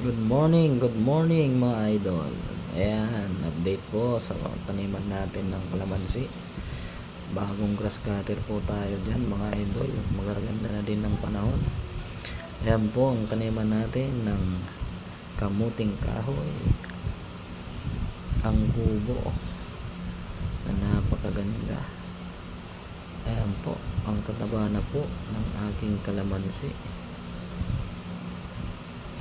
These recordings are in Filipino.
Good morning, good morning mga idol. Ayan, update po sa taniman natin ng kalamansi. Bagong grass cutter po tayo dyan mga idol. Magaganda na din ng panahon. Ayan po ang taniman natin ng kamuting kahoy. Ang kubo na napakaganda. Ayan po, ang kataba na po ng aking kalamansi.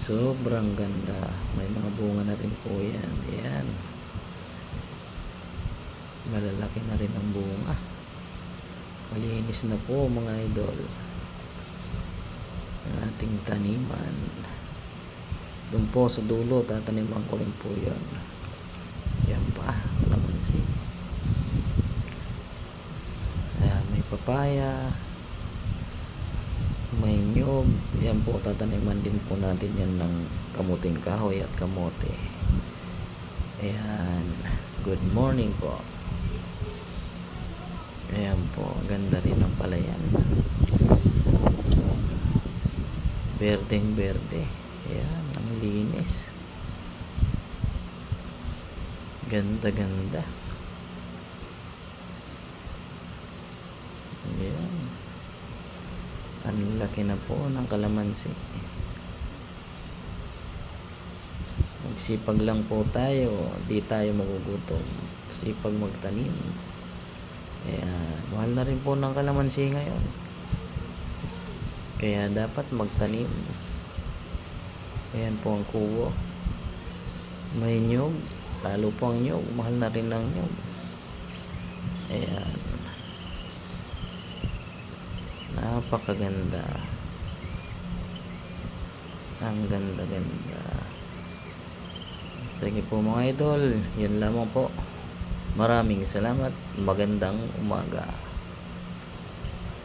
Sobrang ganda. May mga bunga na rin po yan. Ayan. Malalaki na rin ang bunga. Malinis na po mga idol. Ang ating taniman. Doon po sa dulo, tataniman ko rin po yan. Yan pa. Kalamansi. Ayan, may papaya may nyog yan po tataniman din po natin yan ng kamuting kahoy at kamote. Ayan. Good morning po. Ayan po ganda rin ang palayan berdeng berde. Ayan ang linis. Ganda ganda ayan ang laki na po ng kalamansi. Magsipag lang po tayo, di tayo magugutom. Sipag magtanim. Kaya, mahal na rin po ng kalamansi ngayon. Kaya dapat magtanim. Ayan po ang kubo. May nyog. Lalo po ang nyog. Mahal na rin ng nyog. Ayan napakaganda. Ang ganda ganda sige po mga idol. Yun lamang po. Maraming salamat. Magandang umaga